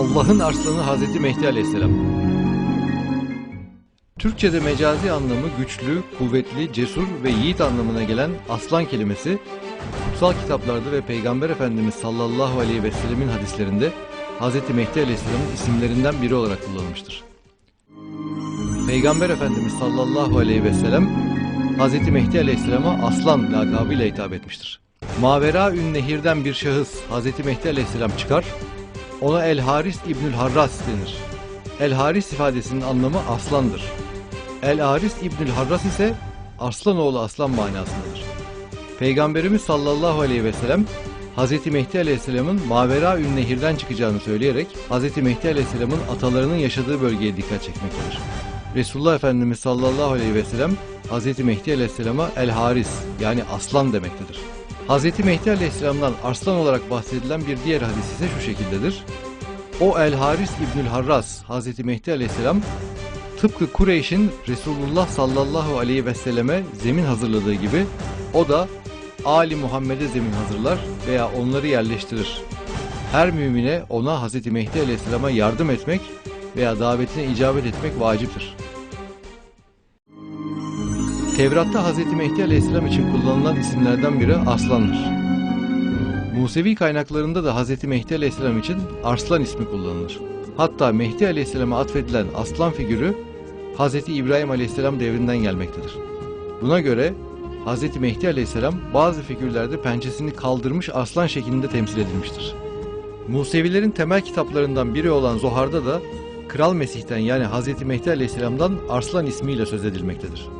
Allah'ın arslanı Hazreti Mehdi Aleyhisselam. Türkçe'de mecazi anlamı güçlü, kuvvetli, cesur ve yiğit anlamına gelen aslan kelimesi, kutsal kitaplarda ve Peygamber Efendimiz sallallahu aleyhi ve sellemin hadislerinde Hazreti Mehdi Aleyhisselam'ın isimlerinden biri olarak kullanılmıştır. Peygamber Efendimiz sallallahu aleyhi ve sellem Hazreti Mehdi Aleyhisselam'a aslan lakabıyla hitap etmiştir. Mavera ün nehirden bir şahıs Hazreti Mehdi Aleyhisselam çıkar, ona El Haris İbnül Harras denir. El Haris ifadesinin anlamı aslandır. El Haris İbnül Harras ise Arslanoğlu aslan manasındadır. Peygamberimiz sallallahu aleyhi ve sellem Hazreti Mehdi Aleyhisselam'ın Mavera ün nehirden çıkacağını söyleyerek Hazreti Mehdi Aleyhisselam'ın atalarının yaşadığı bölgeye dikkat çekmektedir. Resulullah Efendimiz sallallahu aleyhi ve sellem Hazreti Mehdi Aleyhisselam'a El Haris yani aslan demektedir. Hazreti Mehdi Aleyhisselam'dan arslan olarak bahsedilen bir diğer hadis ise şu şekildedir. O El Haris İbnül Harras Hazreti Mehdi Aleyhisselam tıpkı Kureyş'in Resulullah sallallahu aleyhi ve selleme zemin hazırladığı gibi o da Ali Muhammed'e zemin hazırlar veya onları yerleştirir. Her mümine ona Hazreti Mehdi Aleyhisselam'a yardım etmek veya davetine icabet etmek vaciptir. Tevrat'ta Hazreti Mehdi Aleyhisselam için kullanılan isimlerden biri Arslan'dır. Musevi kaynaklarında da Hazreti Mehdi Aleyhisselam için Arslan ismi kullanılır. Hatta Mehdi Aleyhisselam'a atfedilen aslan figürü Hazreti İbrahim Aleyhisselam devrinden gelmektedir. Buna göre Hazreti Mehdi Aleyhisselam bazı figürlerde pençesini kaldırmış aslan şeklinde temsil edilmiştir. Musevilerin temel kitaplarından biri olan Zohar'da da Kral Mesih'ten yani Hazreti Mehdi Aleyhisselam'dan Arslan ismiyle söz edilmektedir.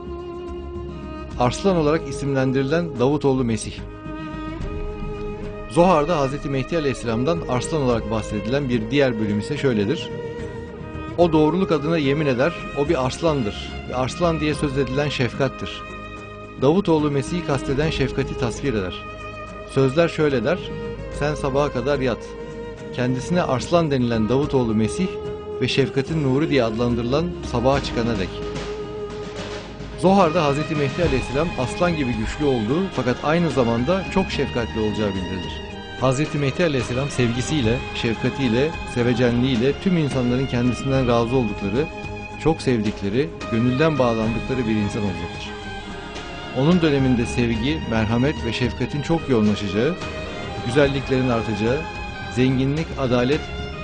Arslan olarak isimlendirilen Davutoğlu Mesih. Zohar'da Hz. Mehdi Aleyhisselam'dan arslan olarak bahsedilen bir diğer bölüm ise şöyledir. O doğruluk adına yemin eder, o bir arslandır ve arslan diye söz edilen şefkattir. Davutoğlu Mesih'i kasteden şefkati tasvir eder. Sözler şöyle der, sen sabaha kadar yat. Kendisine arslan denilen Davutoğlu Mesih ve şefkatin nuru diye adlandırılan sabaha çıkana dek. Zohar'da Hz. Mehdi Aleyhisselam aslan gibi güçlü olduğu fakat aynı zamanda çok şefkatli olacağı bildirilir. Hz. Mehdi Aleyhisselam sevgisiyle, şefkatiyle, sevecenliğiyle tüm insanların kendisinden razı oldukları, çok sevdikleri, gönülden bağlandıkları bir insan olacaktır. Onun döneminde sevgi, merhamet ve şefkatin çok yoğunlaşacağı, güzelliklerin artacağı, zenginlik, adalet,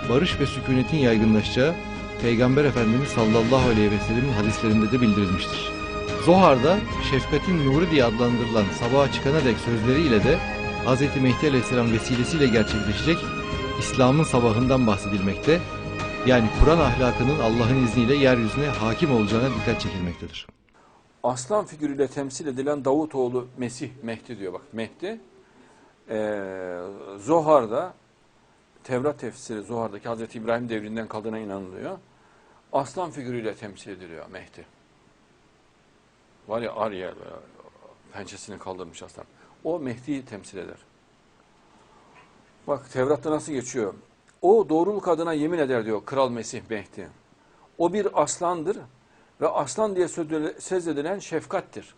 barış ve sükunetin yaygınlaşacağı Peygamber Efendimiz sallallahu aleyhi ve sellemin hadislerinde de bildirilmiştir. Zohar'da şefkatin nuru diye adlandırılan sabaha çıkana dek sözleriyle de Hz. Mehdi Aleyhisselam vesilesiyle gerçekleşecek İslam'ın sabahından bahsedilmekte. Yani Kur'an ahlakının Allah'ın izniyle yeryüzüne hakim olacağına dikkat çekilmektedir. aslan figürüyle temsil edilen Davutoğlu Mesih Mehdi diyor bak Mehdi eee Zohar'da Tevrat tefsiri Zohar'daki Hazreti İbrahim devrinden kaldığına inanılıyor. Aslan figürüyle temsil ediliyor Mehdi. Var ya Arya pençesini kaldırmış aslan. O Mehdi'yi temsil eder. Bak Tevrat'ta nasıl geçiyor? O doğruluk adına yemin eder diyor Kral Mesih Mehdi. O bir aslandır ve aslan diye söz- söz edilen şefkattir.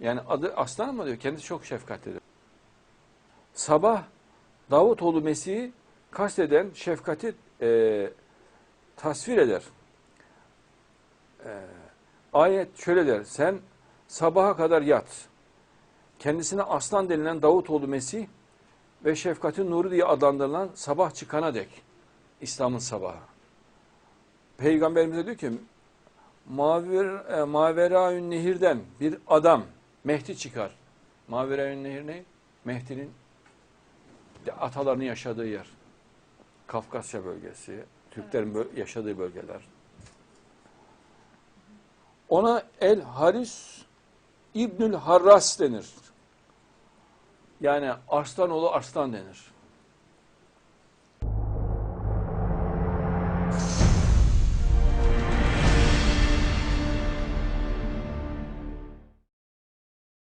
Yani adı aslan ama diyor kendisi çok şefkatlidir. Sabah Davutoğlu Mesih'i kasteden şefkati e, tasvir eder. E, ayet şöyle der. Sen sabaha kadar yat. Kendisine aslan denilen Davutoğlu Mesih ve şefkatin nuru diye adlandırılan sabah çıkana dek. İslam'ın sabahı. Peygamberimize diyor ki Maver, e, Maveraün Nehir'den bir adam Mehdi çıkar. Maveraün Nehir ne? Mehdi'nin atalarının yaşadığı yer. Kafkasya bölgesi, Türklerin bö- yaşadığı bölgeler. Ona El Haris İbnül Harras denir. Yani Arslanoğlu Arslan denir.